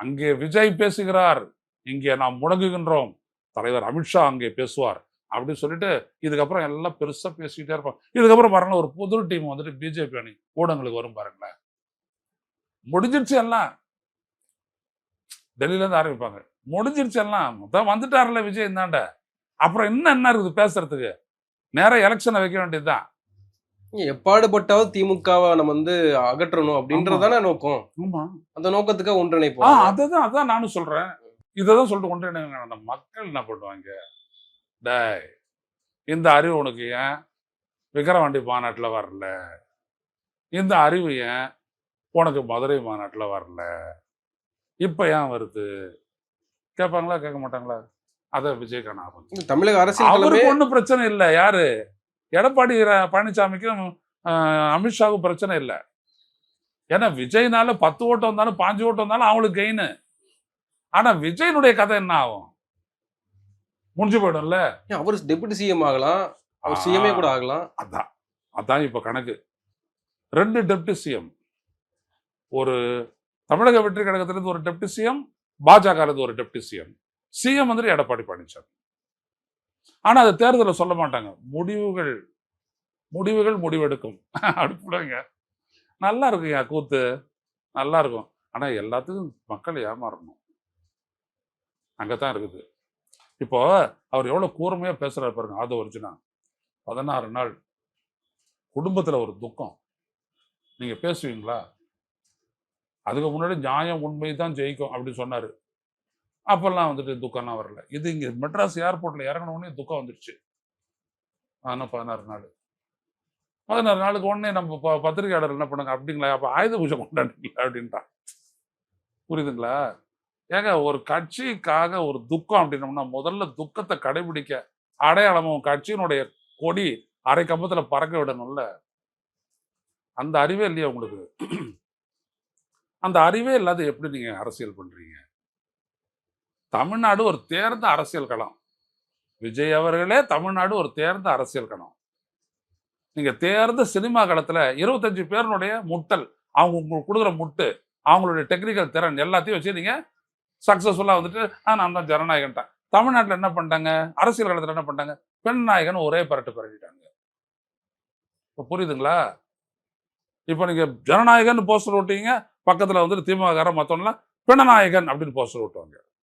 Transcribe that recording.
அங்கே விஜய் பேசுகிறார். இங்கே நாம் முடங்குகின்றோம் தலைவர் அமித்ஷா அங்கே பேசுவார். அப்படின்னு சொல்லிட்டு இதுக்கப்புறம் எல்லாம் பெருசா பேசிக்கிட்டே இருப்பாங்க இதுக்கப்புறம் பாருங்க ஒரு புது டீம் வந்துட்டு பிஜேபி அணி ஊடகங்களுக்கு வரும் பாருங்களேன். முடிஞ்சிருச்சு எல்லாம். டெல்லியிலேருந்து ஆரம்பிப்பாங்க. முடிஞ்சிருச்சு எல்லாம். மொத்தம் வந்துட்டார்ல விஜய் இந்தாண்ட. அப்புறம் இன்னும் என்ன இருக்குது பேசுறதுக்கு? நேராக எலெக்ஷனை வைக்க வேண்டியதுதான். எப்பாடுபட்டாவது திமுகவை நம்ம வந்து அகற்றணும் அப்படின்றதானே நோக்கம். ஆமா. அந்த நோக்கத்துக்காக ஒன்றிணைப்போம். அதுதான் அதான் நானும் சொல்றேன். இததான் சொல்லிட்டு கொண்டு என்ன அந்த மக்கள் என்ன பண்ணுவாங்க? டேய் இந்த அறிவு உனக்கு ஏன் விக்கிரவாண்டி மாநாட்டில் வரல? இந்த அறிவு ஏன் உனக்கு மதுரை மாநாட்டில் வரல? இப்போ ஏன் வருது? கேட்பாங்களா கேட்க மாட்டாங்களா? அதை விஜய் கண்ணா தமிழக களமே அவருக்கு ஒன்றும் பிரச்சனை இல்லை. யாரு? எடப்பாடி பழனிசாமிக்கும் அமித்ஷாவுக்கும் பிரச்சனை இல்லை. ஏன்னா விஜய்னால பத்து ஓட்டு வந்தாலும் பாஞ்சு ஓட்டு வந்தாலும் அவங்களுக்கு கெயின் ஆனா விஜயனுடைய கதை என்ன ஆகும்? முடிஞ்சு போயிடும்ல? அவர் டெபுட்டி சிஎம் ஆகலாம். அவர் சிஎம்ஏ கூட ஆகலாம். அதான். அதான் இப்ப கணக்கு. ரெண்டு டெப்டி சிஎம் ஒரு தமிழக வெற்றி கழகத்திலிருந்து ஒரு டெப்டி சிஎம் பாஜக இருந்து ஒரு டெப்டி சிஎம் சிஎம் வந்துட்டு எடப்பாடி பழனிசாமி. ஆனா அதை தேர்தலில் சொல்ல மாட்டாங்க. முடிவுகள் முடிவுகள் முடிவெடுக்கும். அப்படி போடுவாங்க நல்லா இருக்குங்க கூத்து. நல்லா இருக்கும். ஆனா எல்லாத்துக்கும் மக்கள் ஏமாறணும். அங்கதான் இருக்குது. இப்போ அவர் எவ்வளவு கூர்மையா பேசுறாரு பாருங்க அது ஒரிஜினா பதினாறு நாள். குடும்பத்துல ஒரு துக்கம். நீங்க பேசுவீங்களா? அதுக்கு முன்னாடி நியாயம் உண்மை தான் ஜெயிக்கும் அப்படின்னு சொன்னார். அப்பெல்லாம் வந்துட்டு துக்கம்லாம் வரல. இது இங்க மெட்ராஸ் ஏர்போர்ட்ல இறங்கினோடனே துக்கம் வந்துடுச்சு ஆனால் பதினாறு நாள். பதினாறு நாளுக்கு உடனே நம்ம ப- பத்திரிகையாளர் என்ன பண்ணுங்க? அப்படிங்களா? அப்ப ஆயுத பூஜை கொண்டாடுங்களா? அப்படின்ட்டான் புரியுதுங்களா? ஏங்க ஒரு கட்சிக்காக ஒரு துக்கம் அப்படின்னோம்னா முதல்ல துக்கத்தை கடைபிடிக்க அடையாளமும் கட்சியினுடைய கொடி அரை கம்பத்துல பறக்க விடணும்ல. அந்த அறிவே இல்லையா உங்களுக்கு? அந்த அறிவே இல்லாத எப்படி நீங்க அரசியல் பண்றீங்க? தமிழ்நாடு ஒரு தேர்ந்த அரசியல் களம் விஜய் அவர்களே தமிழ்நாடு ஒரு தேர்ந்த அரசியல் களம் நீங்க தேர்ந்த சினிமா களத்தில் இருபத்தஞ்சு பேருனுடைய முட்டல் அவங்க உங்களுக்கு கொடுக்குற முட்டு அவங்களுடைய டெக்னிக்கல் திறன் எல்லாத்தையும் வச்சு நீங்கள் சக்ஸஸ்ஃபுல்லாக வந்துட்டு ஆ நான் தான் ஜனநாயகன்ட்டேன். தமிழ்நாட்டில் என்ன பண்ணிட்டாங்க? அரசியல் களத்துல என்ன பண்ணிட்டாங்க? பெண் நாயகன் ஒரே பரட்டு பரட்டிட்டாங்க இப்போ புரியுதுங்களா? இப்போ நீங்கள் ஜனநாயகன் போஸ்டர் ஓட்டிங்க பக்கத்தில் வந்துட்டு திமுக மற்றவங்களாம் பெண்ணநாயகன் அப்படின்னு போஸ்டர் ஓட்டுவாங்க